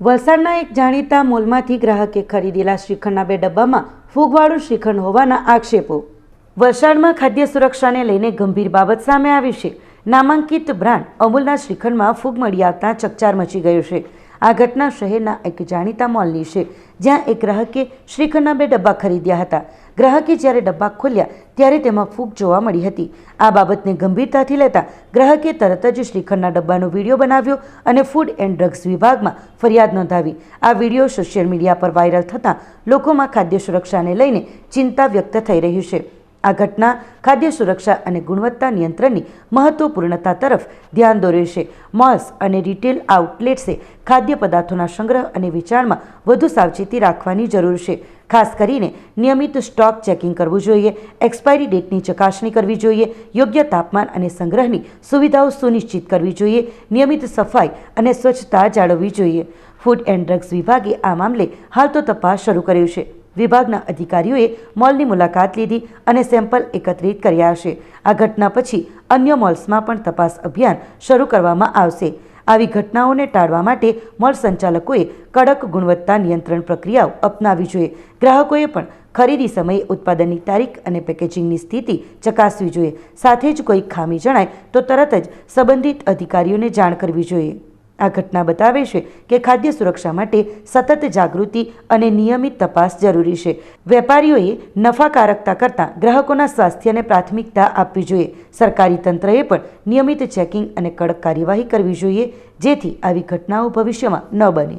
વલસાડના એક જાણીતા મોલમાંથી ગ્રાહકે ખરીદેલા શ્રીખંડના બે ડબ્બામાં ફૂગવાળું શ્રીખંડ હોવાના આક્ષેપો. વલસાડમાં ખાદ્ય સુરક્ષાને લઈને ગંભીર બાબત સામે આવી છે. નામાંકિત બ્રાન્ડ અમૂલના શ્રીખંડમાં ફૂગ મળી આવતા ચકચાર મચી ગયો છે. આ ઘટના શહેરના એક જાણીતા મોલની છે, જ્યાં એક ગ્રાહકે શ્રીખંડના બે ડબ્બા ખરીદ્યા હતા. ગ્રાહકે જ્યારે ડબ્બા ખોલ્યા ત્યારે તેમાં ફૂગ જોવા મળી હતી. આ બાબતને ગંભીરતાથી લેતા ગ્રાહકે તરત જ શ્રીખંડના ડબ્બાનો વીડિયો બનાવ્યો અને ફૂડ એન્ડ ડ્રગ્સ વિભાગમાં ફરિયાદ નોંધાવી. આ વીડિયો સોશિયલ મીડિયા પર વાયરલ થતાં લોકોમાં ખાદ્ય સુરક્ષાને લઈને ચિંતા વ્યક્ત થઈ રહી છે. આ ઘટના ખાદ્ય સુરક્ષા અને ગુણવત્તા નિયંત્રણની મહત્વપૂર્ણતા તરફ ધ્યાન દોરે છે. મોલ્સ અને રિટેલ આઉટલેટ્સે ખાદ્ય પદાર્થોના સંગ્રહ અને વેચાણમાં વધુ સાવચેતી રાખવાની જરૂર છે. ખાસ કરીને નિયમિત સ્ટોક ચેકિંગ કરવું જોઈએ, એક્સપાયરી ડેટની ચકાસણી કરવી જોઈએ, યોગ્ય તાપમાન અને સંગ્રહની સુવિધાઓ સુનિશ્ચિત કરવી જોઈએ, નિયમિત સફાઈ અને સ્વચ્છતા જાળવવી જોઈએ. ફૂડ એન્ડ ડ્રગ્સ વિભાગે આ મામલે હાલ તો તપાસ શરૂ કર્યો છે. વિભાગના અધિકારીઓએ મોલની મુલાકાત લીધી અને સેમ્પલ એકત્રિત કર્યા છે આ ઘટના પછી અન્ય મોલ્સમાં પણ તપાસ અભિયાન શરૂ કરવામાં આવશે. આવી ઘટનાઓને ટાળવા માટે મોલ સંચાલકોએ કડક ગુણવત્તા નિયંત્રણ પ્રક્રિયાઓ અપનાવવી જોઈએ. ગ્રાહકોએ પણ ખરીદી સમયે ઉત્પાદનની તારીખ અને પેકેજિંગની સ્થિતિ ચકાસવી જોઈએ. સાથે જ કોઈ ખામી જણાય તો તરત જ સંબંધિત અધિકારીઓને જાણ કરવી જોઈએ. આ ઘટના બતાવે છે કે ખાદ્ય સુરક્ષા માટે સતત જાગૃતિ અને નિયમિત તપાસ જરૂરી છે. વેપારીઓએ નફાકારકતા કરતાં ગ્રાહકોના સ્વાસ્થ્યને પ્રાથમિકતા આપવી જોઈએ. સરકારી તંત્રએ પણ નિયમિત ચેકિંગ અને કડક કાર્યવાહી કરવી જોઈએ જેથી આવી ઘટનાઓ ભવિષ્યમાં ન બને.